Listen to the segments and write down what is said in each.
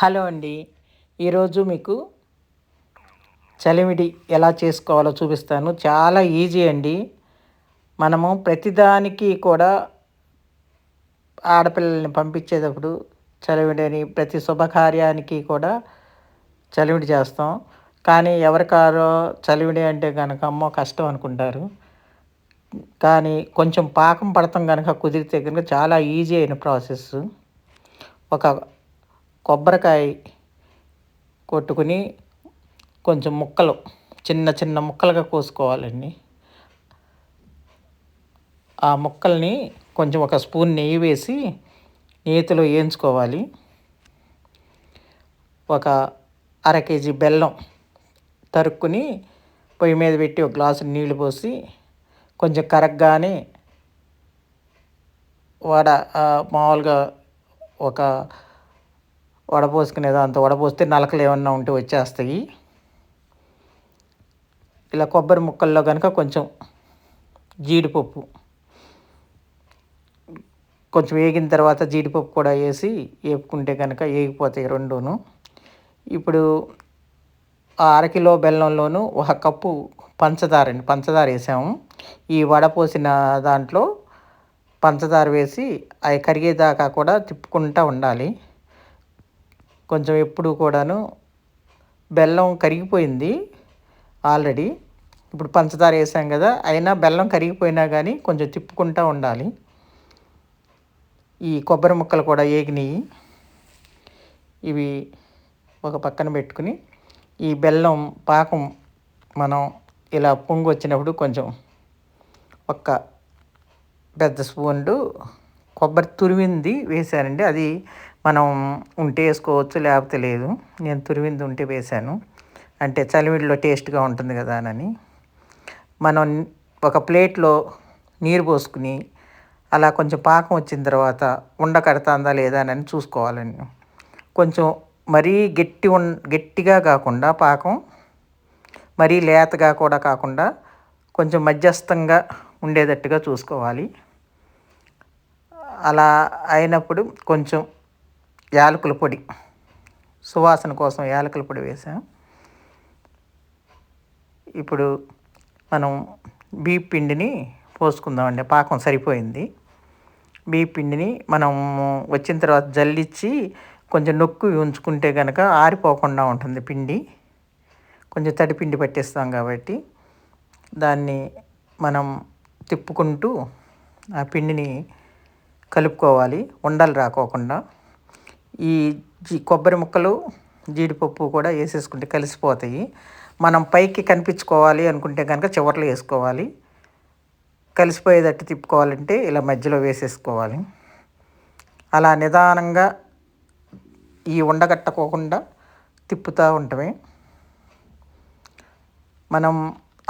Hello అండి. ఈరోజు మీకు చలిమిడి ఎలా చేసుకోవాలో చూపిస్తాను. చాలా ఈజీ అండి. మనము ప్రతిదానికి కూడా ఆడపిల్లల్ని పంపించేటప్పుడు చలివిడి అని ప్రతి శుభకార్యానికి కూడా చలివిడి చేస్తాం. కానీ ఎవరికారో చలివిడి అంటే కనుక అమ్మో కష్టం అనుకుంటారు. కానీ కొంచెం పాకం పడతాం కనుక కుదిరితే కనుక చాలా ఈజీ అయిన ప్రాసెస్. ఒక కొబ్బరికాయ కొట్టుకుని కొంచెం ముక్కలు చిన్న చిన్న ముక్కలుగా కోసుకోవాలండి. ఆ ముక్కల్ని కొంచెం ఒక స్పూన్ నెయ్యి వేసి నేతిలో వేయించుకోవాలి. ఒక అర కేజీ బెల్లం తరుక్కుని పొయ్యి మీద పెట్టి ఒక గ్లాసు నీళ్ళు పోసి కొంచెం కరగ్గానే వడ మామూలుగా ఒక వడపోసుకునేదో? దాంతో వడపోస్తే నలకలు ఏమన్నా ఉంటే వచ్చేస్తాయి. ఇలా కొబ్బరి ముక్కల్లో కనుక కొంచెం జీడిపప్పు కొంచెం వేగిన తర్వాత జీడిపప్పు కూడా వేసి వేపుకుంటే కనుక వేగిపోతాయి రెండును. ఇప్పుడు అరకిలో బెల్లంలోను ఒక కప్పు పంచదార అండి పంచదార వేసాము. ఈ వడపోసిన దాంట్లో పంచదార వేసి అవి కరిగేదాకా కూడా తిప్పుకుంటూ ఉండాలి. కొంచెం ఎప్పుడు కూడాను బెల్లం కరిగిపోయింది ఆల్రెడీ. ఇప్పుడు పంచదార వేసాం కదా అయినా బెల్లం కరిగిపోయినా కానీ కొంచెం తిప్పుకుంటూ ఉండాలి. ఈ కొబ్బరి ముక్కలు కూడా ఏగినాయి. ఇవి ఒక పక్కన పెట్టుకుని ఈ బెల్లం పాకం మనం ఇలా పొంగు వచ్చినప్పుడు కొంచెం ఒక్క పెద్ద స్పూన్లు కొబ్బరి తురిమింది వేశానండి. అది మనం ఉంటే వేసుకోవచ్చు లేకపోతే లేదు. నేను తురిమింది ఉంటే వేశాను. అంటే చలివిడిలో టేస్ట్గా ఉంటుంది కదా అని. మనం ఒక ప్లేట్లో నీరు పోసుకుని అలా కొంచెం పాకం వచ్చిన తర్వాత ఉండ కడుతుందా లేదా అని చూసుకోవాలండి. కొంచెం మరీ గట్టి ఉన్ గట్టిగా కాకుండా పాకం మరీ లేతగా కూడా కాకుండా కొంచెం మధ్యస్థంగా ఉండేటట్టుగా చూసుకోవాలి. అలా అయినప్పుడు కొంచెం యాలకుల పొడి సువాసన కోసం యాలకుల పొడి వేసాం. ఇప్పుడు మనం బీప్ పిండిని పోసుకుందామండి పాకం సరిపోయింది. బీప్ పిండిని మనం వచ్చిన తర్వాత జల్లిచ్చి కొంచెం నొక్కు ఉంచుకుంటే కనుక ఆరిపోకుండా ఉంటుంది పిండి. కొంచెం తడి పిండి పట్టేస్తాం కాబట్టి దాన్ని మనం తిప్పుకుంటూ ఆ పిండిని కలుపుకోవాలి ఉండలు రాకోకుండా. ఈ కొబ్బరి ముక్కలు జీడిపప్పు కూడా వేసేసుకుంటే కలిసిపోతాయి. మనం పైకి కనిపించుకోవాలి అనుకుంటే కనుక చివర్లో వేసుకోవాలి. కలిసిపోయేటట్టు తిప్పుకోవాలంటే ఇలా మధ్యలో వేసేసుకోవాలి. అలా నిదానంగా ఈ ఉండగట్టకోకుండా తిప్పుతూ ఉంటామే. మనం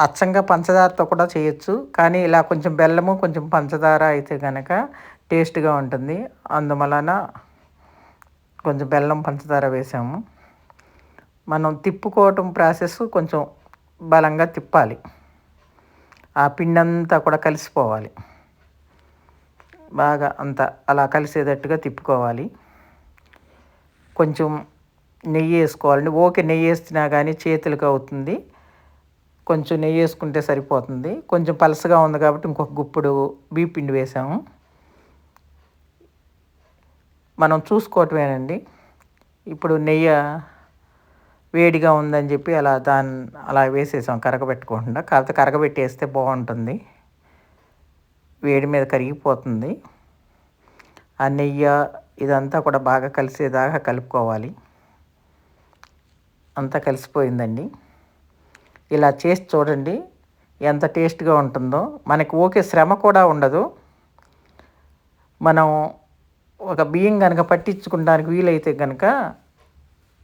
అచ్చంగా పంచదారతో కూడా చేయొచ్చు కానీ ఇలా కొంచెం బెల్లము కొంచెం పంచదార అయితే కనుక టేస్ట్గా ఉంటుంది. అందువలన కొంచెం బెల్లం పంచదార వేసాము. మనం తిప్పుకోవటం ప్రాసెస్ కొంచెం బలంగా తిప్పాలి. ఆ పిండి అంతా కూడా కలిసిపోవాలి. బాగా అంత అలా కలిసేటట్టుగా తిప్పుకోవాలి. కొంచెం నెయ్యి వేసుకోవాలండి. ఓకే నెయ్యి వేసినా కానీ చేతులకు అవుతుంది. కొంచెం నెయ్యి వేసుకుంటే సరిపోతుంది. కొంచెం పలసగా ఉంది కాబట్టి ఇంకొక గుప్పుడు బీపిండి వేసాము. మనం చూసుకోవటమేనండి. ఇప్పుడు నెయ్యి వేడిగా ఉందని చెప్పి అలా దాన్ని అలా వేసేసాం కరగబెట్టుకోకుండా. కాకపోతే కరగబెట్టేస్తే బాగుంటుంది. వేడి మీద కరిగిపోతుంది. ఆ నెయ్యి ఇదంతా కూడా బాగా కలిసేదాకా కలుపుకోవాలి. అంతా కలిసిపోయిందండి. ఇలా చేసి చూడండి ఎంత టేస్ట్గా ఉంటుందో. మనకి ఓకే శ్రమ కూడా ఉండదు. మనం ఒక బియ్యం కనుక పట్టించుకోవడానికి వీలైతే కనుక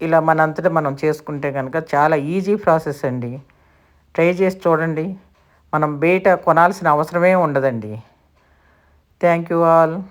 ఇలా మనంతటా మనం చేసుకుంటే కనుక చాలా ఈజీ ప్రాసెస్ అండి. ట్రై చేసి చూడండి. మనం బయట కొనాల్సిన అవసరమే ఉండదండి. Thank you all